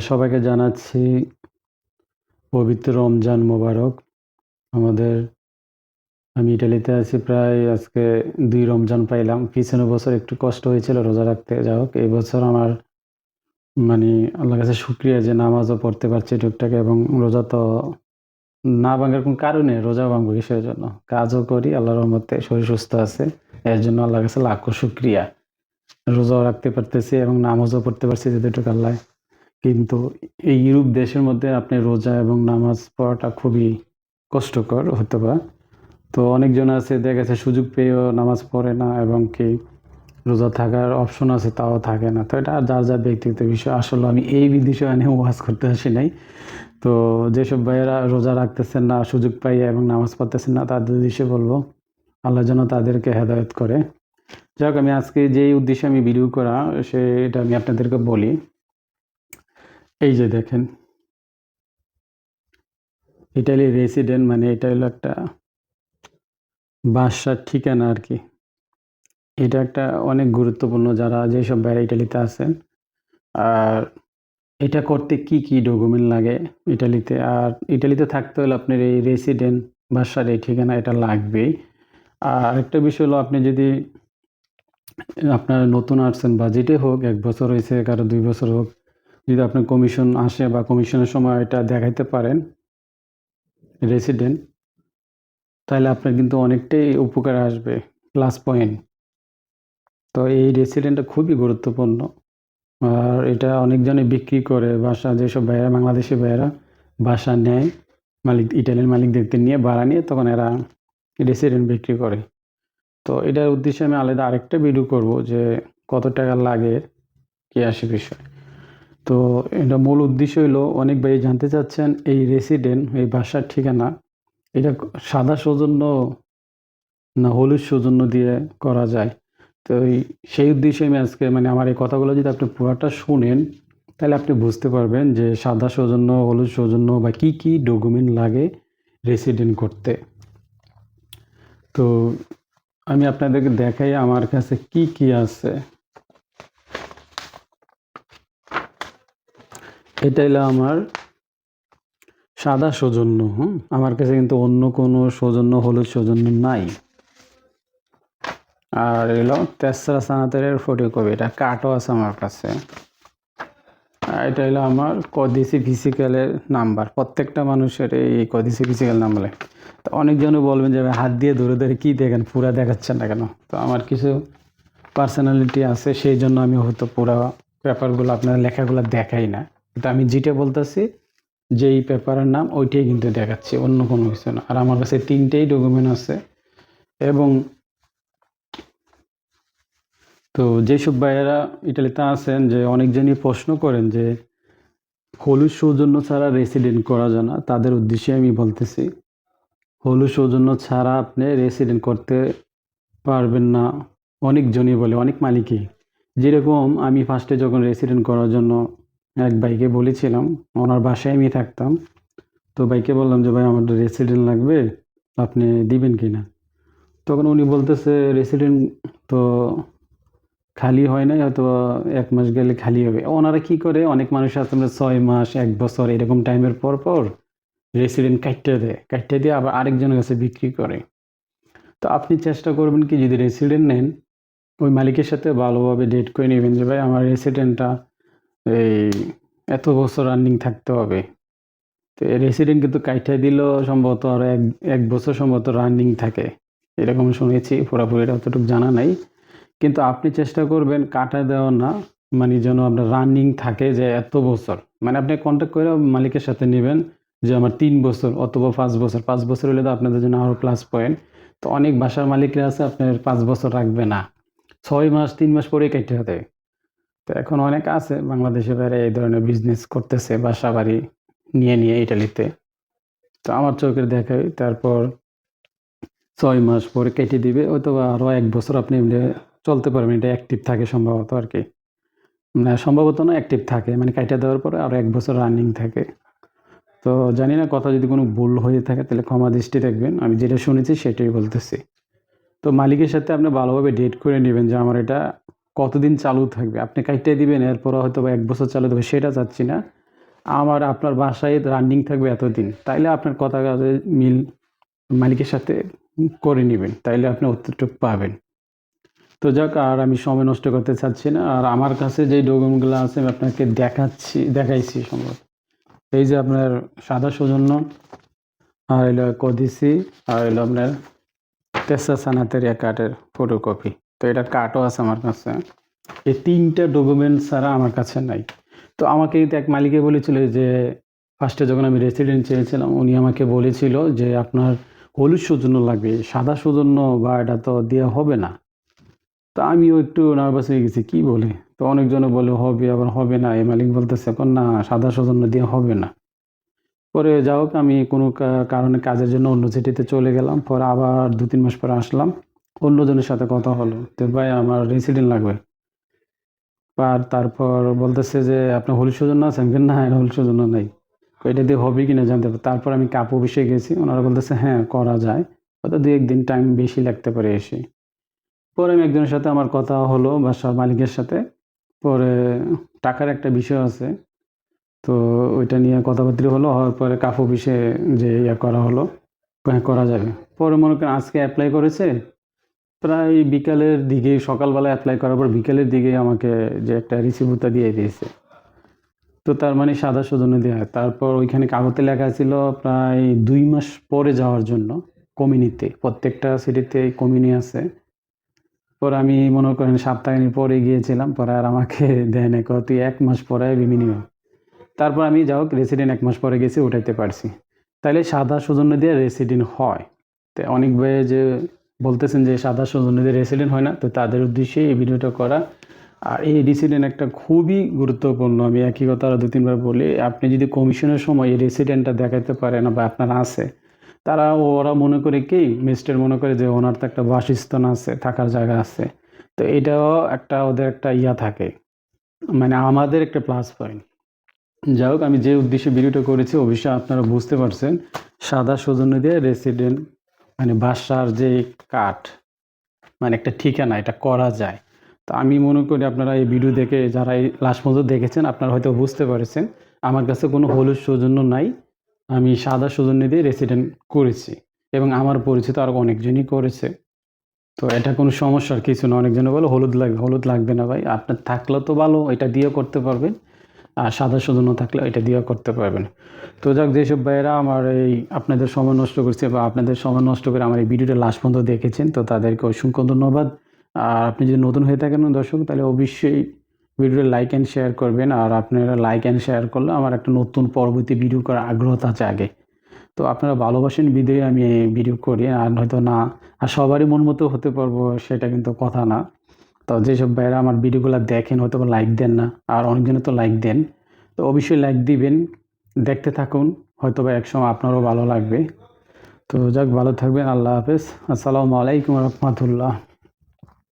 সবাইকে জানাচ্ছি পবিত্র রমজান মোবারক। আমাদের, আমি ইটালিতে আছি প্রায়, আজকে দুই রমজান পাইলাম। পিছনে বছর একটু কষ্ট হয়েছিল, রোজা রাখতে। যাই হোক, এই বছর আমার মানে আল্লাহর কাছে শুকরিয়া যে নামাজও পড়তে পারছি টুকটাক এবং রোজা তো না ভাঙার কোনো কারণ। রোজা ভাঙবো কিসের জন্য? কাজও করি, আল্লাহর রহমতে শরীর সুস্থ আছে। এর জন্য আল্লাহর কাছে লাখো শুকরিয়া। রোজাও রাখতে পারতেছি এবং নামাজও পড়তে পারছি, যতটুকু আল্লাহ কিন্তু এই ইউরোপ দেশের মধ্যে আপনি রোজা এবং নামাজ পড়াটা খুবই কষ্টকর হয়তোবা। তো অনেকজন আছে দেখা গেছে সুযোগ পেয়েও নামাজ পড়ে না এবং কি রোজা থাকার অপশন আছে তাও থাকে না। তো এটা যার, যার ব্যক্তিগত বিষয়। আসলে আমি এই বিষয় নিয়ে ওয়াজ করতে আসি নাই। তো যেসব ভাইয়েরা রোজা রাখতেছেন না, সুযোগ পাইয়া এবং নামাজ পড়তেছেন না তাদের উদ্দেশ্যে বলব আল্লাহ যেন তাদেরকে হেদায়েত করে। যাই হোক আমি আজকে যেই উদ্দেশ্যে আমি ভিডিও করা সেটা আমি আপনাদেরকে বলি। এই যে দেখেন। ইটালির রেসিডেন্ট মানে এটা হলো একটা বাসার ঠিকানা আর কি এটা একটা অনেক গুরুত্বপূর্ণ যারা যেসব ভাইয়েরা ইটালিতে আছেন। আর এটা করতে কি, কি ডকুমেন্ট লাগে ইটালিতে? আর ইটালিতে থাকতে হলে আপনার এই রেসিডেন্ট বাসার এই ঠিকানা এটা লাগবেই। আর একটা বিষয় হলো আপনি যদি আপনার নতুন আসছেন বা যেটাই হোক এক বছর হয়েছে কারও দুই বছর হোক, যদি আপনার কমিশন আসে বা কমিশনের সময় এটা দেখাইতে পারেন রেসিডেন্ট তাহলে আপনার কিন্তু অনেকটাই উপকারে আসবে। Plus point. তো এই রেসিডেন্টটা খুবই গুরুত্বপূর্ণ। আর এটা অনেকজনে বিক্রি করে, বাসা যেসব ভাইয়েরা, বাংলাদেশি ভাইয়েরা বাসা নেয়, মালিক ইটালিয়ান মালিকদেরকে নিয়ে ভাড়া নিয়ে তখন এরা রেসিডেন্ট বিক্রি করে। তো এটার উদ্দেশ্যে আমি আলাদা আরেকটা ভিডিও করব যে কত টাকা লাগে, কি আসে বিষয়। তো এটা মূল উদ্দেশ্য হইল অনেক ভাই জানতে চাচ্ছেন এই রেসিডেন্ট এই বাসার ঠিকানা এটা সাদা সৌজন্য না হলুদ সৌজন্য দিয়ে করা যায়। তো এই সেই উদ্দেশ্যে আমি আজকে মানে আমার এই কথাগুলো যদি আপনি পুরাটা শুনেন তাহলে আপনি বুঝতে পারবেন যে সাদা সৌজন্য, হলুদ সৌজন্য বা কি, কি ডকুমেন্ট লাগে রেসিডেন্ট করতে। তো আমি আপনাদেরকে দেখাই আমার কাছে কি, কি আছে। এটা হইল আমার সাদা সৌজন্য, হুম? আমার কাছে কিন্তু অন্য কোনো সৌজন্য, হলুদ সৌজন্য নাই। আর এলো তেসরা সানাতের ফটোকপি। এটা কার্ডও আছে আমার কাছে। আর এটা হলো আমার কদিসি ফিজিক্যালের নাম্বার। প্রত্যেকটা মানুষের এই কদিসি ফিজিক্যাল নাম্বার। তো অনেকজনই বলবেন যে হাত দিয়ে ধরে, ধরে কী দেখেন পুরা দেখাচ্ছেন না কেন? তো আমার কিছু পার্সোনালিটি আছে সেই জন্য আমি হয়তো পুরা পেপারগুলো আপনার লেখাগুলো দেখাই না। কিন্তু আমি যেটা বলতেছি যেই পেপারের নাম ওইটাই কিন্তু দেখাচ্ছি অন্য কোনো কিছু না। আর আমার কাছে তিনটেই ডকুমেন্ট আছে এবং তো যেসব ভাইয়েরা ইটালিতে আছেন যে অনেকজনই প্রশ্ন করেন যে হলুদ সৌজন্য ছাড়া রেসিডেন্ট করা যায় না। তাদের উদ্দেশ্যে আমি বলতেছি। হলুদ সৌজন্য ছাড়া আপনি রেসিডেন্ট করতে পারবেন না। অনেকজনই বলে, অনেক মালিকই। যেরকম আমি ফার্স্টে যখন রেসিডেন্ট করার জন্য এক ভাইকে বলেছিলাম, ওনার বাসায় আমি থাকতাম। তো ভাইকে বললাম যে ভাই আমার রেসিডেন্ট লাগবে, আপনি দিবেন কি না তখন উনি বলতেছে রেসিডেন্ট তো খালি হয় নাই হয়তো এক মাস গেলে খালি হবে। ওনারা কি করে অনেক মানুষ আছে আমরা ৬ মাস, এক বছর এরকম টাইমের পর, পর রেসিডেন্ট কাটতে দেয়। কাটতে দিয়ে আবার আরেকজনের কাছে বিক্রি করে। তো আপনি চেষ্টা করবেন কি যদি রেসিডেন্ট নেন ওই মালিকের সাথে ভালোভাবে ডেট করে নেবেন যে ভাই আমার রেসিডেন্টটা এই এত বছর রানিং থাকতে হবে। তো রেসিডেন্ট কিন্তু কাইট্টা দিলেও সম্ভবত আর এক এক বছর সম্ভবত রানিং থাকে। এরকম শুনেছি পুরাপুরি এটা অতটুকু জানা নাই। কিন্তু আপনি চেষ্টা করবেন কাটা দেওয়া না মানে যেন আপনার রানিং থাকে যে এত বছর। মানে আপনি কন্টাক্ট করে মালিকের সাথে নিবেন যে আমার তিন বছর অথবা পাঁচ বছর। পাঁচ বছর হলে তো আপনাদের জন্য আরও প্লাস পয়েন্ট। তো অনেক বাসার মালিকরা আছে, আপনার পাঁচ বছর রাখবে না। ছয় মাস, তিন মাস পরেই কাইট্টা দেয়। তো এখন অনেক আছে বাংলাদেশে ভাইয়েরা এই ধরনের বিজনেস করতেছে বাসা বাড়ি নিয়ে, নিয়ে ইটালিতে। তো আমার চোখের দেখাই তারপর ছয় মাস পরে কেটে দিবে অথবা আরও এক বছর আপনি এমনি চলতে পারবেন। এটা অ্যাক্টিভ থাকে সম্ভবত আর কি না সম্ভবত না অ্যাক্টিভ থাকে। মানে কাইট্টা দেওয়ার পরে আরও এক বছর রানিং থাকে। তো জানি না কথা যদি কোনো ভুল হয়ে থাকে তাহলে ক্ষমা দৃষ্টি দেখবেন। আমি যেটা শুনেছি সেটাই বলতেছি। তো মালিকের সাথে আপনি ভালোভাবে ডেট করে নিবেন যে আমার এটা কতদিন চালু থাকবে। আপনি কাইট্টা দিবেন এরপরও হয়তোবা ১ বছর চালু থাকবে, সেটা চাচ্ছি না। আমার, আপনার বাসায় রানিং থাকবে এতদিন, তাইলে আপনার কথা কাজে মিল মালিকের সাথে করে নেবেন, তাইলে আপনি অতটুকু পাবেন তো যাক, আর আমি সময় নষ্ট করতে চাচ্ছি না, আর আমার কাছে যে ডকুমেন্টগুলো আছে, আমি আপনাকে দেখাচ্ছি, দেখাইছি সম্ভব এই যে আপনার সাদা সৌজন্য, আর এলো কদিসি আর এলো আপনার তেসা সানাতেরিয়া কার্ডের ফটোকপি তো এটা কার্ডও আছে আমার কাছে। এই তিনটা ডকুমেন্ট ছাড়া আমার কাছে নাই। তো আমাকে এক মালিকে বলেছিল যে ফার্স্টে যখন আমি রেসিডেন্ট চেয়েছিলাম, উনি আমাকে বলেছিল যে, আপনার হলুদ সৌজন্য লাগবে, সাদা সৌজন্য বা এটা তো দেওয়া হবে না। তো আমিও একটু নার্ভাস হয়ে গেছি, কি বলে? তো অনেকজনে বলে, হবে, আবার হবে না। এই মালিক বলতেছে, এখন না, সাদা সৌজন্য দেওয়া হবে না। পরে যা হোক, আমি কোনো কারণে কাজের জন্য অন্য সিটিতে চলে গেলাম। পরে আবার দু তিন মাস পরে আসলাম। অন্যজনের সাথে কথা হলো তো ভাই আমার রেসিডেন্ট লাগবে। আর তারপর বলতেছে যে আপনার হলুদ সৌজন্য আছে আমি বললাম, না এটা হলুদ সৌজন্য নেই। এটা দিয়ে হবে কিনা জানতে পারি তারপর আমি কাপ অফিসে গেছি ওনারা বলতেছে হ্যাঁ করা যায়। হয়তো দু একদিন টাইম বেশি লাগতে পারে এসে। পরে আমি একজনের সাথে আমার কথা হলো বাসার মালিকের সাথে। পরে টাকার একটা বিষয় আছে তো ওইটা নিয়ে কথাবার্তা হলো হওয়ার পরে কাপ অফিসে যে ইয়া করা হলো হ্যাঁ করা যাবে। পরে মনে করেন আজকে অ্যাপ্লাই করেছে প্রায় বিকালের দিকে সকালবেলা অ্যাপ্লাই করার পর বিকালের দিকে আমাকে যে একটা রিসিভুতা দিয়ে দিয়েছে। তো তার মানে সাদা সৌজন্য দেওয়া হয়। তারপর ওইখানে কাগজে লেখা ছিল প্রায় দুই মাস পরে যাওয়ার জন্য কমিউনিতে প্রত্যেকটা সিটিতে কমিউনি আছে। পর আমি মনে করেন সপ্তাহখানি পরে গিয়েছিলাম, পরে আর আমাকে দেয় না কত, এক মাস পরে মিনিমাম তারপর আমি হোক রেসিডেন্ট এক মাস পরে গেছি, উঠাইতে পারছি। তাইলে সাদা সৌজন্য দিয়ে রেসিডেন্ট হয়। তো অনেক ভাই যে বলতেছেন যে সাদা সৌজন্য দিয়ে রেসিডেন্ট হয় না, তো তাদের উদ্দেশ্যে এই ভিডিওটা করা। আর এই রেসিডেন্ট একটা খুবই গুরুত্বপূর্ণ, আমি একই কথা আরও দু তিনবার বলি, আপনি যদি কমিশনের সময় এই রেসিডেন্টটা দেখাতে পারেন বা আপনার আছে, তারা ওরা মনে করে কি মিস্টার মনে করে যে ওনার তো একটা বাসস্থান আছে, থাকার জায়গা আছে, তো এটাও একটা ওদের একটা ইয়া থাকে মানে আমাদের একটা প্লাস পয়েন্ট যাই হোক, আমি যে উদ্দেশ্যে ভিডিওটা করেছি, অবশ্যই আপনারা বুঝতে পারছেন, সাদা সৌজন্য দিয়ে রেসিডেন্ট মানে বাসার যে কাঠ মানে একটা ঠিকানা, এটা করা যায়। তো আমি মনে করি আপনারা এই ভিডিও দেখে যারা এই লাস্ট পর্যন্ত দেখেছেন, আপনারা হয়তো বুঝতে পারছেন, আমার কাছে কোনো হলুদ সৌজন্য নাই। আমি সাদা সৌজন্য দিয়ে রেসিডেন্ট করেছি এবং আমার পরিচিত আরও অনেকজনই করেছে। তো এটা কোনো সমস্যার কিছু না, অনেকজনে বলে হলুদ লাগবে হলুদ লাগবে না ভাই, আপনার থাকলে তো ভালো, এটা দিয়ে করতে পারবেন। আর সাদা সৌজন্য থাকলে এটা দিয়েও করতে পারবেন। তো যাক যেসব ভাইয়েরা আমার এই আপনাদের সময় নষ্ট করছে বা আপনাদের সময় নষ্ট করে আমার এই ভিডিওটা লাস্ট পর্যন্ত দেখেছেন, তো তাদেরকে অসংখ্য ধন্যবাদ। আর আপনি যদি নতুন হয়ে থাকেন দর্শক, তাহলে অবশ্যই ভিডিওটা লাইক অ্যান্ড শেয়ার করবেন, আর আপনারা লাইক অ্যান্ড শেয়ার করলে আমার একটা নতুন পরবর্তী ভিডিও করার আগ্রহ আছে আগে তো আপনারা ভালোবাসেন বিধেয় আমি ভিডিও করি, আর হয়তো না, আর সবারই মন মতো হতে পারব, সেটা কিন্তু কথা না। তো যেসব ভাইয়েরা আমার ভিডিওগুলো দেখেন হয়তো লাইক দেন না, আর অনেকজনে তো লাইক দেন, তো অবশ্যই লাইক দিবেন, দেখতে থাকুন হয়তো বা একসময় আপনারও ভালো লাগবে। তো যাক, ভালো থাকবেন, আল্লাহ হাফেজ। আসসালামু আলাইকুম রহমতুল্লাহ।